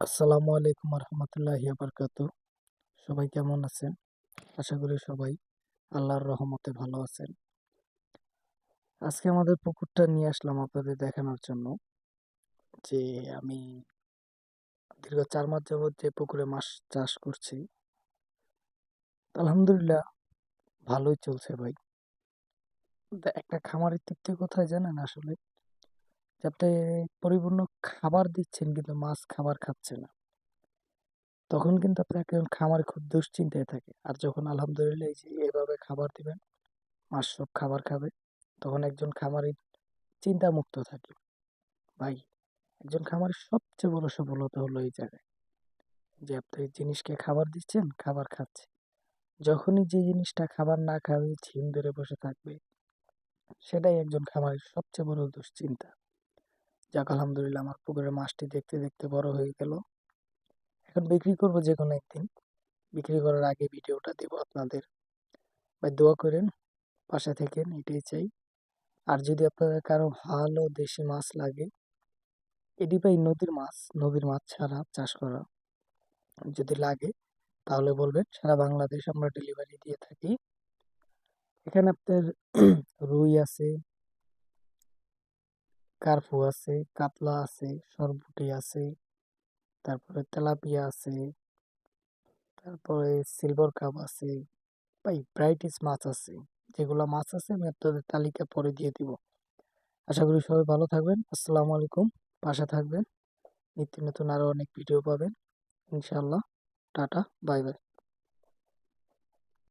আসসালামু আলাইকুম রহমতুল্লাহি বারকাত সবাই কেমন আছেন? আশা করি সবাই আল্লাহর রহমতে ভালো আছেন। আজকে আমাদের পুকুরটা নিয়ে আসলাম আপনাদের দেখানোর জন্য যে আমি দীর্ঘ চার মাস যাবৎ যে পুকুরে মাছ চাষ করছি, আলহামদুলিল্লাহ ভালোই চলছে ভাই। একটা খামারের থেকে কোথায় জানেন আসলে? যে আপনি পরিপূর্ণ খাবার দিচ্ছেন কিন্তু মাছ খাবার খাচ্ছে না। তখন কিন্তু আপনার একজন খামারে খুব দুশ্চিন্তায় থাকে। আর যখন আলহামদুলিল্লাহ এই যে এভাবে খাবার দিবেন, মাছ সব খাবার খাবে, তখন একজন খামারি চিন্তামুক্ত থাকে। ভাই, একজন খামারের সবচেয়ে বড় সফলতা হলো এই জায়গায় যে আপনি জিনিসকে খাবার দিচ্ছেন, খাবার খাচ্ছে। যখনই যে জিনিসটা খাবার না খাবে, ঝিম ধরে বসে থাকবে, সেটাই একজন খামারের সবচেয়ে বড় দুশ্চিন্তা। যাক, আলহামদুলিল্লাহ আমার পুকুরের মাছটি দেখতে দেখতে বড় হয়ে গেল। এখন বিক্রি করব যে কোনো একদিন। বিক্রি করার আগে ভিডিওটা দেব আপনাদের। ভাই, দোয়া করেন, পাশে থেকেন, এটাই চাই। আর যদি আপনাদের কারও ভালো দেশি মাছ লাগে, এটি ভাই নদীর মাছ নদীর মাছ ছাড়া চাষ করা যদি লাগে, তাহলে বলবেন, সারা বাংলাদেশ আমরা ডেলিভারি দিয়ে থাকি। এখানে আপনার রুই আছে কার্পু আছে, কাতলা আছে সরপুটি আছে, তারপরে তেলাপিয়া আছে, তারপরে সিলভার কাপ আছে, ভাই ভ্যারাইটিস মাছ আছে, যেগুলো মাছ আছে আমি আপনাদের তালিকা পরে দিয়ে দিব। আশা করি সবাই ভালো থাকবেন, আসসালামু আলাইকুম, পাশে থাকবেন, নিত্য নতুন আরও অনেক ভিডিও পাবেন ইনশাল্লাহ টাটা বাই বাই